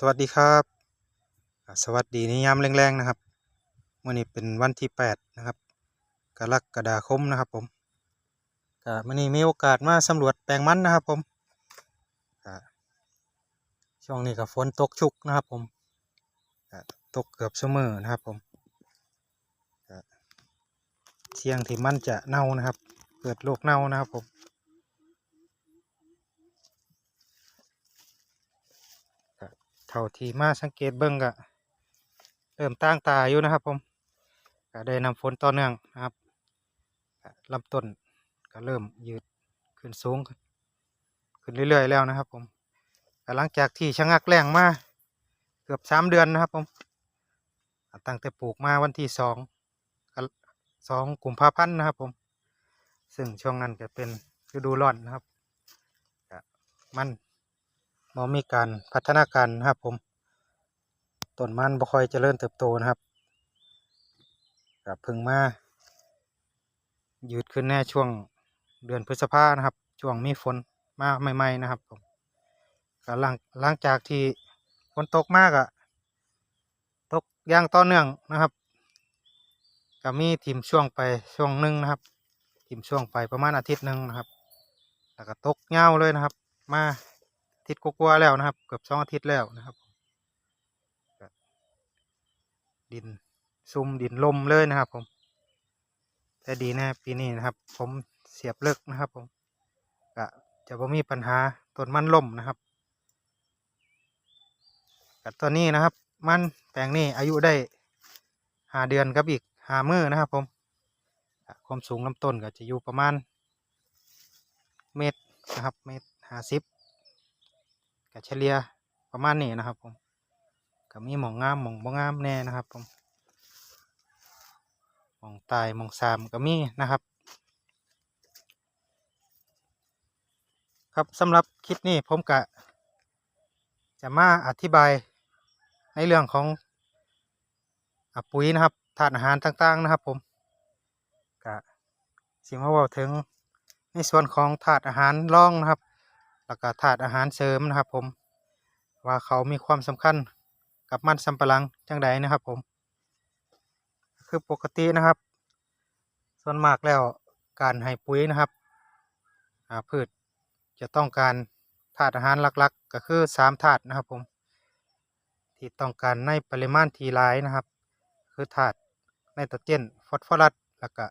สวัสดีครับสวัสดีในยามแรงๆนะครับวันนี้เป็นวันที่แปดนะครับกรกฎาคมนะครับผมก็วันนี้มีโอกาสมาสำรวจแปลงมันนะครับผมช่วงนี้ก็ฝนตกชุกนะครับผมตกเกือบเสมอนะครับผมเสี่ยงที่มันจะเน่านะครับ เกิดโรคเน่านะครับผม เท่าที่มาสังเกตเบิ่งก็เริ่มตั้งตาอยู่นะครับ ผมก็ได้นำฝนต่อเนื่องนะครับก็ลำต้นก็เริ่มยืดขึ้นสูง ขึ้นเรื่อยๆแล้วนะครับ ผมหลังจากที่ชะงักแรงมาเกือบสามเดือนนะครับ ผมตั้งแต่ปลูกมาวันที่สองสองกลุ่มภาพันธ์นะครับ ผม ซึ่งช่วงนั้นก็เป็นฤดูร้อนนะครับมัน บ่มีการพัฒนาการนะครับผมต้นมันบ่ค่อยเจริญเติบโตนะครับกับพึ่งมายืดขึ้นแน่ช่วงเดือนพฤษภานะครับ ช่วงมีฝนมาใหม่ๆนะครับผมก็หลังหลังจากที่ฝนตกมากอะตกย่างต่อเนื่องนะครับก็มีทิมช่วงไปช่วงหนึ่งนะครับทิมช่วงไปประมาณอาทิตย์หนึ่งนะครับ แล้วก็ตกเงาเลยนะครับ มา ทิตย์กว่าแล้วนะครับ เกือบสองอาทิตย์แล้วนะครับ ดินซุ่มดินลมเลยนะครับผม แต่ดีนะปีนี้นะครับ ผมเสียบเลิกนะครับ ผมก็จะไม่มีปัญหาต้นมันล่มนะครับกับตัวนี้นะครับ มันแปลงนี้อายุได้หาเดือนกับอีกหามือนะครับ ผมความสูงลำต้นก็จะอยู่ประมาณ เมตรนะครับ เมตรห้าสิบ ก็เฉลี่ยประมาณนี้นะครับผมก็มีหมองงามหมองบ่งามแน่นะครับผมหมองตายหมองสามก็มีนะครับ ครับสำหรับคลิปนี้ผมก็จะมาอธิบายในเรื่องของอปุ๋ยนะครับธาตุอาหารต่างๆนะครับ ผมก็สิมาว่าถึงในส่วนของถาดอาหารร่องนะครับ แล้วก็ถาดอาหารเสริมนะครับผม ว่าเขามีความสำคัญกับมันสำปะหลังจังใดนะครับผม คือปกตินะครับ ส่วนมากแล้วการให้ปุ๋ยนะครับพืชจะต้องการธาตุอาหารหลักๆ ก็คือสามธาตุนะครับผม ที่ต้องการในปริมาณที่หลายนะครับ คือธาตุไนโตรเจนฟอสฟอรัสแล้วก็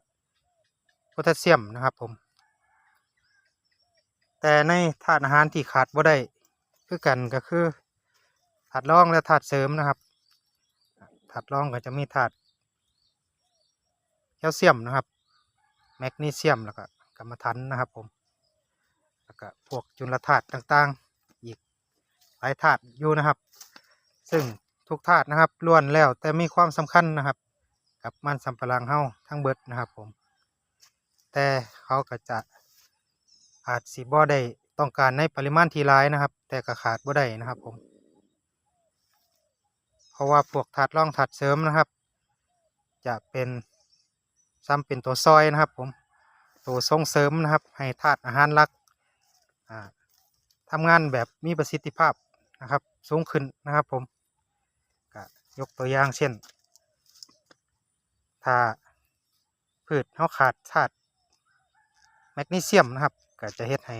โพแทสเซียมนะครับผม แต่ในธาตุอาหารที่ขาดบ่ได้คือกันก็คือธาตุรองและธาตุเสริมนะครับธาตุรองก็จะมีธาตุแคลเซียมนะครับ แมกนีเซียมแล้วก็กรรมะถันนะครับผมแล้วก็พวกจุลธาตุต่างๆ อีกหลายธาตุอยู่นะครับ ซึ่งทุกธาตุนะครับล้วนแล้วแต่มีความสำคัญนะครับ กับมันสำปะหลังเฮาทั้งเบิดนะครับผม แต่เขาก็จะ อาจสิบ่ได้ต้องการในปริมาณที่หลายนะครับ แต่ก็ขาดบ่ได้นะครับผม เพราะว่าพวกถาดร่องถาดเสริมนะครับ จะเป็นซ้ำเป็นตัวซอยนะครับผมตัวส่งเสริมนะครับ ให้ธาตุอาหารหลักอ่าทำงานแบบมีประสิทธิภาพนะครับ สูงขึ้นนะครับผมก็ยกตัวอย่างเช่น ถ้าพืชเขาขาดธาตุแมกนีเซียมนะครับ ก็จะเฮ็ดให้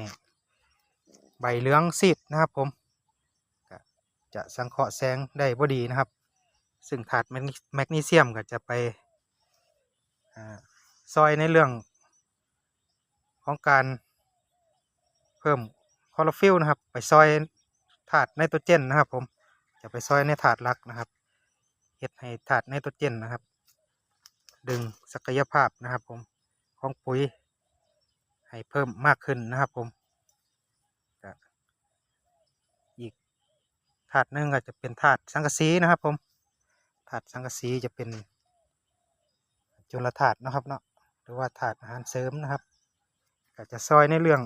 ใบเหลืองซีดนะครับผมก็จะสังเคราะห์แสงได้บ่ดีนะครับ ซึ่งถาดแมกนีเซียมก็จะไปซอยในเรื่องของการเพิ่มคลอโรฟิลนะครับ ไปซอยถาดไนโตรเจนนะครับ ผมจะไปซอยในถาดลักนะครับเฮ็ดให้ถาดไนโตรเจนนะครับ ดึงศักยภาพนะครับ ผมของปุ๋ย ให้เพิ่มมากขึ้นนะครับผมอีกถาดนึงก็จะเป็นถาดสังกะสีนะครับผมถาดสังกะสีจะเป็นจุลธาตุนะครับเนาะหรือว่าถาดอาหารเสริมนะครับก็จะซอยในเรื่อง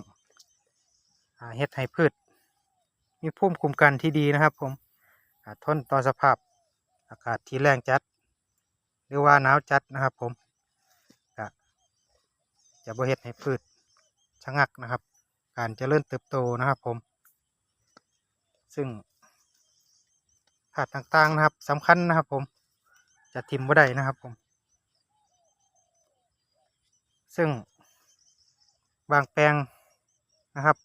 อาเฮ็ดให้พืช มีภูมิคุ้มกันที่ดีนะครับผมทนต่อสภาพอากาศที่แรงจัด หรือว่าหนาวจัดนะครับผมจะบ่เฮ็ดให้พืช ชะงักนะครับ การเจริญเติบโตนะครับผม ซึ่งถาดต่างๆนะครับสำคัญนะครับผมจะทิมบ่ได้นะครับผม ซึ่งบางแปลงนะครับ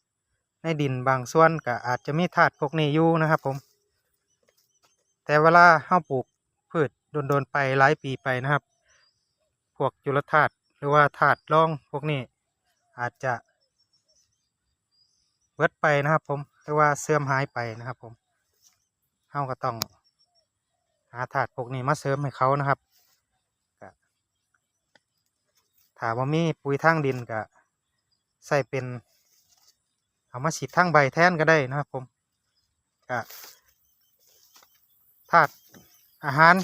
ในดินบางส่วนก็อาจจะมีธาตุพวกนี้อยู่นะครับผม แต่เวลาเฮาปลูกพืชโดนๆไปหลายปีไปนะครับ พวกจุลธาตุหรือว่าธาตุรองพวกนี้อาจจะ เบิดไปนะครับ ผมหรือว่าเสื่อมหายไปนะครับ ผมเฮาก็ต้องหาธาตุพวกนี้มาเสริมให้เขานะครับถ้าว่ามีปุ๋ยทางดินก็ใส่เป็นเอามาฉีดทางใบแทนก็ได้นะครับ ผมก็ธาตุอาหาร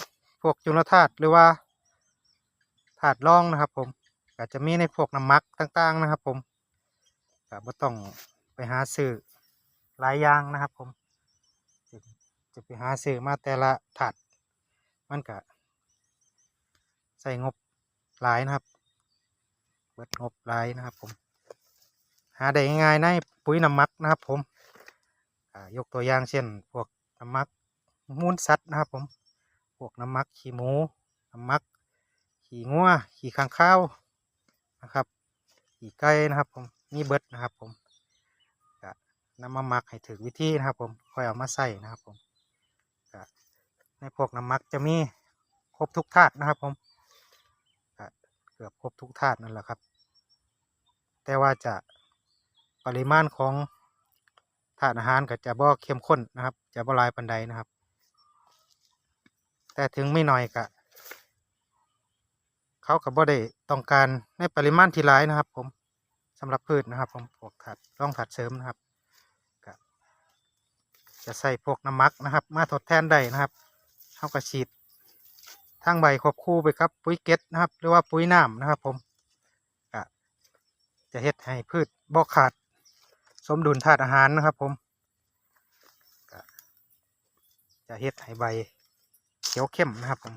พวกจุลธาตุหรือว่าธาตุรองนะครับ ผมก็จะมีในพวกน้ำมักต่าง ๆ นะครับ ผมก็บ่ต้อง ไปหาซื้อหลายอย่างนะครับ ผม จะจะไปหาซื้อมาแต่ละถาดมันก็ใส่งบหลายนะครับ เบิดงบหลายนะครับ ผม หาได้ง่ายๆในปุ๋ยน้ำมักนะครับ ผมยกตัวอย่างเช่น พวกน้ำมักมูลสัตว์นะครับ ผม พวกน้ำมักขี้หมูน้ำมักขี้งัวขี้ข้างข้าวนะครับขี้ไก่นะครับ ผมมีเบิดนะครับ ผม นำมาหมักให้ถึงวิธีนะครับ ผมค่อยเอามาใส่นะครับ ผมในพวกน้ำมักจะมีครบทุกธาตุนะครับ ผมเกือบครบทุกธาตุนั่นแหละครับ แต่ว่าจะปริมาณของธาตุอาหารก็จะบ่เข้มข้นนะครับ จะบ่ลายปานใดนะครับ แต่ถึงไม่น้อยก็เขาก็บ่ได้ต้องการในปริมาณที่หลายนะครับ ผมสำหรับพืชนะครับ ผมพวกถัดร่องถัดเสริมนะครับ จะใส่พวกน้ำมักนะครับ มาทดแทนได้นะครับเขาก็ฉีดทางใบควบคู่ไปครับปุ๋ยเก็ดนะครับ หรือว่าปุ๋ยน้ำนะครับ ผมจะเฮ็ดให้พืชบ่ขาด สมดุลธาตุอาหารนะครับ ผมจะเฮ็ดให้ใบเขียวเข้มนะครับ ผม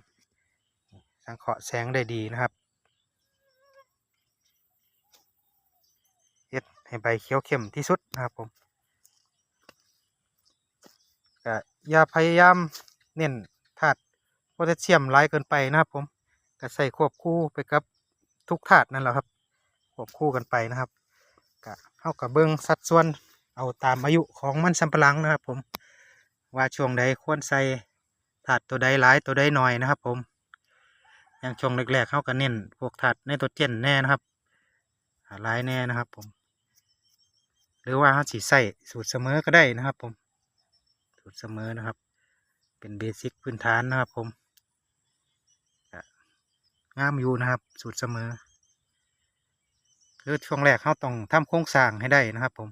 สังเคราะห์แสงได้ดีนะครับเฮ็ดให้ใบเขียวเข้มที่สุดนะครับผม ก็อย่าพยายามเน้นธาตุโพแทสเซียมหลายเกินไปนะครับ ผมก็ใส่ควบคู่ไปกับทุกธาตุนั่นแหละครับควบคู่กันไปนะครับก็เข้ากับเบิ้งสัดส่วนเอาตามอายุของมันสำปะหลังนะครับ ผมว่าช่วงใดควรใส่ถาดตัวใดหลายตัวใดน้อยนะครับ ผม อย่างช่วงแรกๆเขากันเน้นพวกถาดในตัวเจนแน่นะครับหลายแน่นะครับ ผม หรือว่าเขาสีใส่สูตรเสมอก็ได้นะครับ ผม สูตรเสมอนะครับ เป็นเบสิกพื้นฐานนะครับผมงามอยู่นะครับ สูตรเสมอ คือช่วงแรกเขาต้องทำโครงสร้างให้ได้นะครับผม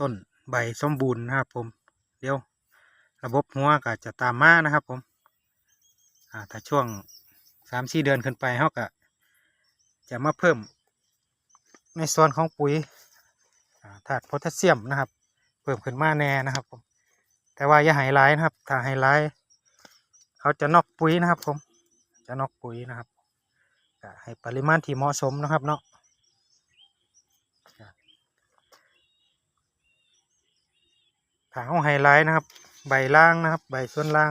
ต้นใบสมบูรณ์นะครับผม เดี๋ยว ระบบหัวก็จะตามมานะครับผมถ้าช่วงสามสี่เดือนขึ้นไปเขาก็จะมาเพิ่มในส่วนของปุ๋ยอ่าธาตุโพแทสเซียมนะครับ เพิ่มขึ้นมาแน่นะครับผม แต่ว่าอย่าให้ร้ายนะครับ ถ้าให้ร้ายเขาจะนอกปุ๋ยนะครับผม จะนอกปุ๋ยนะครับให้ปริมาณที่เหมาะสมนะครับเนาะถาเขาไฮไลท์นะครับ ใบล่างนะครับ ใบส่วนล่าง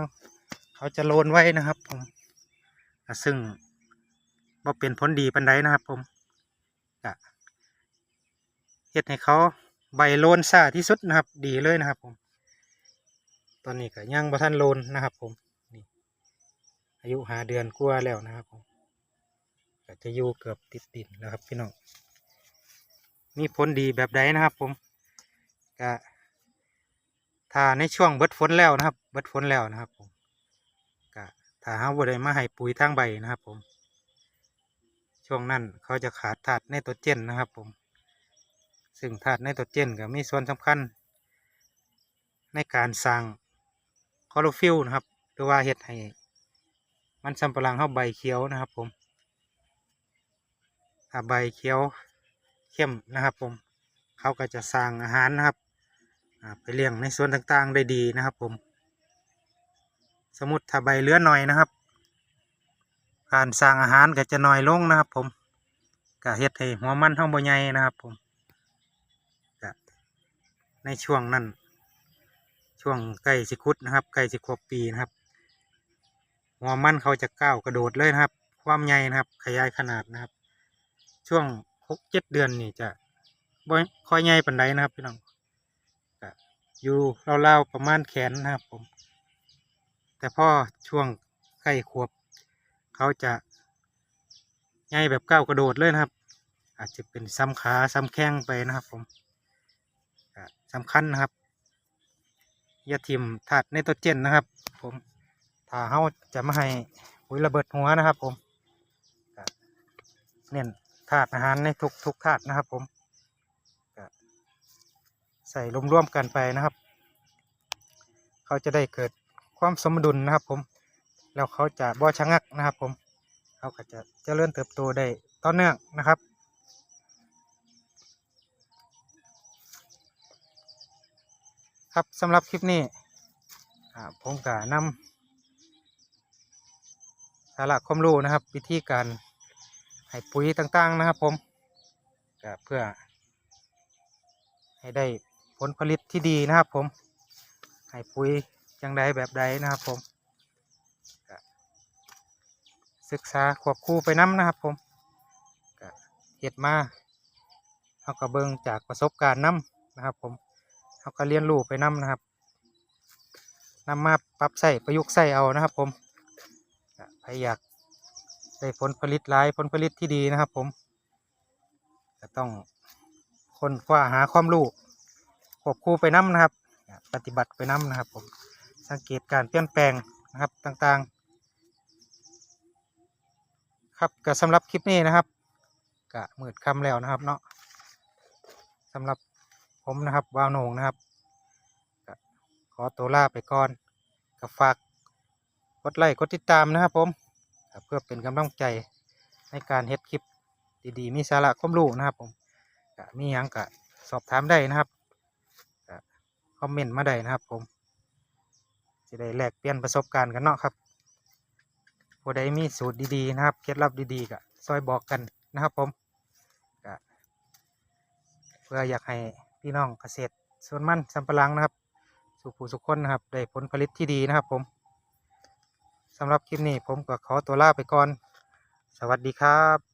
เขาจะโลนไว้นะครับผมซึ่งบ่เป็นผลดีปันใดนะครับผมเฮ็ดให้เขา ใบโลนซ่าที่สุดนะครับ ดีเลยนะครับผม ตอนนี้ก็ยังบ่ทันโลนนะครับผมนี่อายุหาเดือนกว่าแล้วนะครับผมก็จะอยู่เกือบติดดินแล้วครับพี่น้องมีผลดีแบบใดนะครับผมก็ถ้าในช่วงเบิดฝนแล้วนะครับ เบิดฝนแล้วนะครับผมก็ถ้าเฮาบ่ได้มาให้ปุ๋ยทางใบนะครับผม ช่วงนั้นเขาจะขาดธาตุไนโตรเจนนะครับผม ซึ่งธาตุไนโตรเจนก็มีส่วนสำคัญ ในการสร้างคลอโรฟิลนะครับหรือว่าเฮ็ดให้มันสำปะหลังเฮาใบเขียวนะครับผมถ้าใบเขียวเข้มนะครับผมเขาก็จะสร้างอาหารนะครับไปเลี้ยงในส่วนต่างๆได้ดีนะครับผม สมมติถ้าใบเลื้อหน่อยนะครับ การสร้างอาหารก็จะน้อยลงนะครับผมก็เฮ็ดให้หัวมันเท่าบ่ใหญ่นะครับผม ในช่วงนั้นช่วงใกล้สิคุดนะครับใกล้สิครบปีนะครับหัวมันเขาจะก้าวกระโดดเลยนะครับ ความใหญ่นะครับ ขยายขนาดนะครับ ช่วงหกเจ็ดเดือนนี่จะบ่ค่อยใหญ่ปานใดนะครับพี่น้องอยู่ราๆประมาณแขนนะครับผม แต่พอช่วงใกล้ขวบ เขาจะใหญ่แบบก้าวกระโดดเลยนะครับ อาจจะเป็นซ้ำขาซ้ำแข้งไปนะครับผม สำคัญนะครับยาทิมถาดในตัวเจนนะครับ ผมถ้าเขาจะมาให้ปุ๋ยระเบิดหัวนะครับ ผมเน้นถาดอาหารในทุกทุกถาดนะครับ ผมใส่รวมๆกันไปนะครับ เขาจะได้เกิดความสมดุลนะครับ ผม แล้วเขาจะบ่ชะงักนะครับ ผมเขาก็จะเจริญเติบโตได้ต่อเนื่องนะครับ ครับสำหรับคลิปนี้ผมก็นำสาระความรู้นะครับ วิธีการให้ปุ๋ยต่างๆนะครับ ผมก็เพื่อ ให้ได้ผลผลิตที่ดีนะครับ ผม ให้ปุ๋ยจังใดแบบใดนะครับ ผมศึกษาควบคู่ไปน้ำนะครับ ผมเห็ดมาเอากระเบิงจากประสบการณ์น้ำนะครับ ผม เขาก็เรียนรู้ไปนํนะครับนำมาปรับใส่ประยุกต์ใส่เอานะครับ ผมใครอยากได้ผลผลิตหลายผลผลิตที่ดีนะครับ ผมก็ต้องค้นคว้าหาความรู้ควบคู่ไปนํนะครับ ปฏิบัติไปนํนะครับ ผมสังเกตการเปลี่ยนแปลงนะครับต่างๆ ครับก็สำหรับคลิปนี้นะครับก็มืดคำแล้วนะครับเนาะสำหรับ ผมนะครับวาวโหนงนะครับ ขอตัวลาไปก่อนก็ฝากกดไลค์กดติดตามนะครับผมเพื่อเป็นกำลังใจในการเฮ็ดคลิปดีๆ มีสาระความรู้นะครับผมมีหยังก็สอบถามได้นะครับคอมเมนต์มาได้นะครับผมจะได้แลกเปลี่ยนประสบการณ์กันเนาะครับผู้ใดมีสูตรดีๆนะครับเคล็ดลับดีๆก็ซอยบอกกันนะครับผมเพื่ออยากให้ พี่น้องเกษตรส่วนมันสำปะหลังนะครับสุขผู้สุขคนนะครับได้ผลผลิตที่ดีนะครับผมสำหรับคลิปนี้ผมก็ขอตัวลาไปก่อน สวัสดีครับ